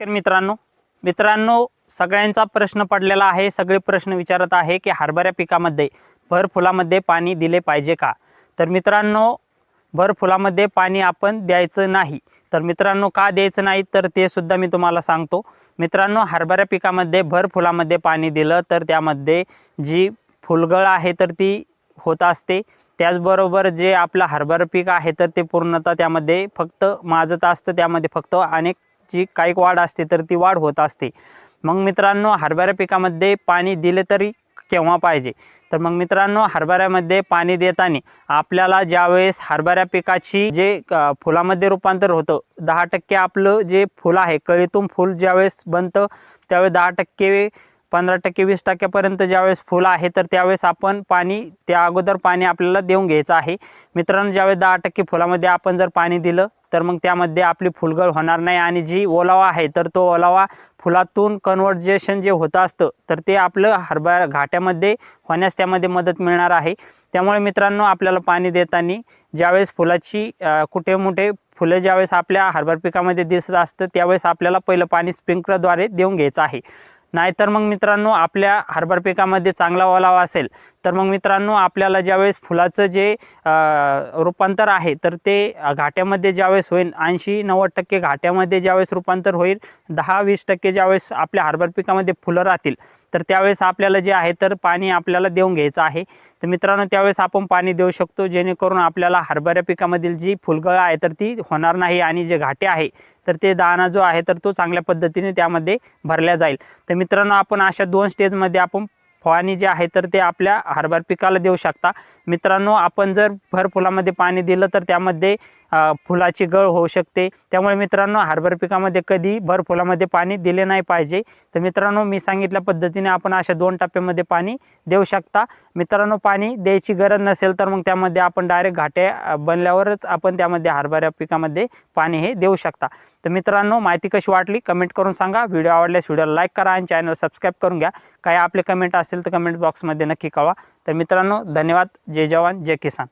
तर मित्रांनो मित्रांनो सगळ्यांचा प्रश्न पडलेला आहे. सगळे प्रश्न विचारत आहे की हरभऱ्या पिकामध्ये भर फुलामध्ये पाणी दिले पाहिजे का? तर मित्रांनो भर फुलामध्ये पाणी आपण द्यायचं नाही. तर मित्रांनो का द्यायचं नाही? तर ते सुद्धा मी तुम्हाला सांगतो. मित्रांनो हरभऱ्या पिकामध्ये भर फुलामध्ये पाणी दिलं तर त्यामध्ये जी फुलगळ आहे तर ती होत असते. त्याचबरोबर जे आपलं हरभरा पीक आहे तर ते पूर्णतः त्यामध्ये फक्त माजत असतं. त्यामध्ये फक्त अनेक जी काही वाढ असते तर ती वाढ होत असते. मग मित्रांनो हरभरा पिकामध्ये पाणी दिले तरी केव्हा पाहिजे? तर मग मित्रांनो हरभऱ्यामध्ये पाणी देताना आपल्याला ज्यावेळेस हरभऱ्या पिकाची जे फुलामध्ये रूपांतर होतं दहा टक्के आपलं जे फुल आहे कळीतून फुल ज्यावेळेस बनतं त्यावेळेस दहा टक्के पंधरा टक्के वीस टक्क्यापर्यंत ज्यावेळेस फुलं आहे तर त्यावेळेस आपण पाणी त्या अगोदर पाणी आपल्याला देऊन घ्यायचं आहे. मित्रांनो ज्यावेळेस दहा टक्के फुलामध्ये आपण जर पाणी दिलं तर मग त्यामध्ये आपली फुलगळ होणार नाही आणि जी ओलावा आहे तर तो ओलावा फुलातून कन्वर्जेशन जे होतं असतं तर ते आपलं हरभरा घाट्यामध्ये होण्यास त्यामध्ये मदत मिळणार आहे. त्यामुळे मित्रांनो आपल्याला पाणी देताना ज्यावेळेस फुलाची कुठे मोठे फुलं ज्यावेळेस आपल्या हरभर पिकामध्ये दिसत असतं त्यावेळेस आपल्याला पहिलं पाणी स्प्रिंकलरद्वारे देऊन घ्यायचं आहे. नाहीतर मग मित्रांनो आपल्या हरभर पिकामध्ये चांगला ओलावा असेल तर मग मित्रांनो आपल्याला ज्यावेळेस फुलाचं जे रूपांतर आहे तर ते घाट्यामध्ये ज्यावेळेस होईल ऐंशी नव्वद टक्के घाट्यामध्ये ज्यावेळेस रूपांतर होईल दहा वीस टक्के ज्यावेळेस आपल्या हार्बर पिकामध्ये फुलं राहतील तर त्यावेळेस आपल्याला जे आहे तर पाणी आपल्याला देऊन घ्यायचं आहे. तर मित्रांनो त्यावेळेस आपण पाणी देऊ शकतो जेणेकरून आपल्याला हरभऱ्या पिकामधील जी फुलगळं आहे तर ती होणार नाही आणि जे घाटे आहे तर ते दाणा जो आहे तर तो चांगल्या पद्धतीने त्यामध्ये भरल्या जाईल. तर मित्रांनो आपण अशा दोन स्टेजमध्ये आपण फवारणी जे आहे तर ते आपल्या हरभरा पिकाला देऊ शकता. मित्रांनो आपण जर भर फुलामध्ये पाणी दिलं तर त्यामध्ये फुलाची गळ होऊ शकते. त्यामुळे मित्रांनो हार्बर पिकामध्ये कधी भर फुलामध्ये पाणी दिले नाही पाहिजे. तर मित्रांनो मी सांगितल्या पद्धतीने आपण अशा दोन टप्प्यामध्ये पाणी देऊ शकता. मित्रांनो पाणी द्यायची गरज नसेल तर मग त्यामध्ये आपण डायरेक्ट घाटे बनल्यावरच आपण त्यामध्ये हरभऱ्या पिकामध्ये पाणी हे देऊ शकता. तर मित्रांनो माहिती कशी वाटली? कमेंट करून सांगा. व्हिडिओ आवडल्यास व्हिडिओला लाईक करा आणि चॅनल सबस्क्राईब करून घ्या. काही आपले कमेंट असेल तर कमेंट बॉक्समध्ये नक्की कळवा. तर मित्रांनो धन्यवाद. जय जवान जय किसान.